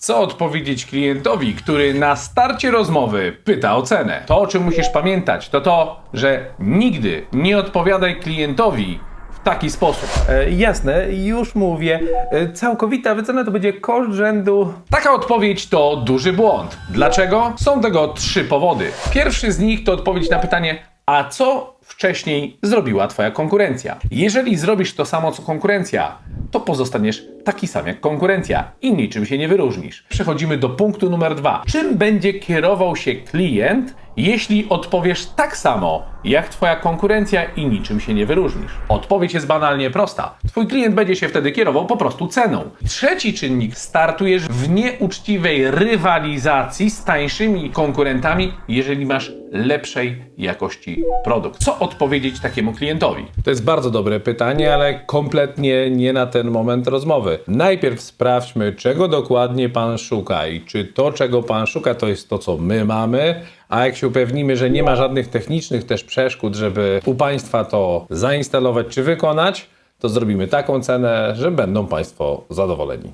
Co odpowiedzieć klientowi, który na starcie rozmowy pyta o cenę? To, o czym musisz pamiętać, to to, że nigdy nie odpowiadaj klientowi w taki sposób. E, jasne, już mówię. E, całkowita wycena to będzie koszt rzędu. Taka odpowiedź to duży błąd. Dlaczego? Są tego trzy powody. Pierwszy z nich to odpowiedź na pytanie, a co wcześniej zrobiła Twoja konkurencja? Jeżeli zrobisz to samo co konkurencja, to pozostaniesz taki sam jak konkurencja i niczym się nie wyróżnisz. Przechodzimy do punktu numer dwa. Czym będzie kierował się klient, jeśli odpowiesz tak samo jak Twoja konkurencja i niczym się nie wyróżnisz? Odpowiedź jest banalnie prosta. Twój klient będzie się wtedy kierował po prostu ceną. Trzeci czynnik, startujesz w nieuczciwej rywalizacji z tańszymi konkurentami, jeżeli masz lepszej jakości produkt. Co odpowiedzieć takiemu klientowi? To jest bardzo dobre pytanie, ale kompletnie nie na ten moment rozmowy. Najpierw sprawdźmy, czego dokładnie Pan szuka i czy to, czego Pan szuka, to jest to, co my mamy. A jak się upewnimy, że nie ma żadnych technicznych też przeszkód, żeby u Państwa to zainstalować czy wykonać, to zrobimy taką cenę, że będą Państwo zadowoleni.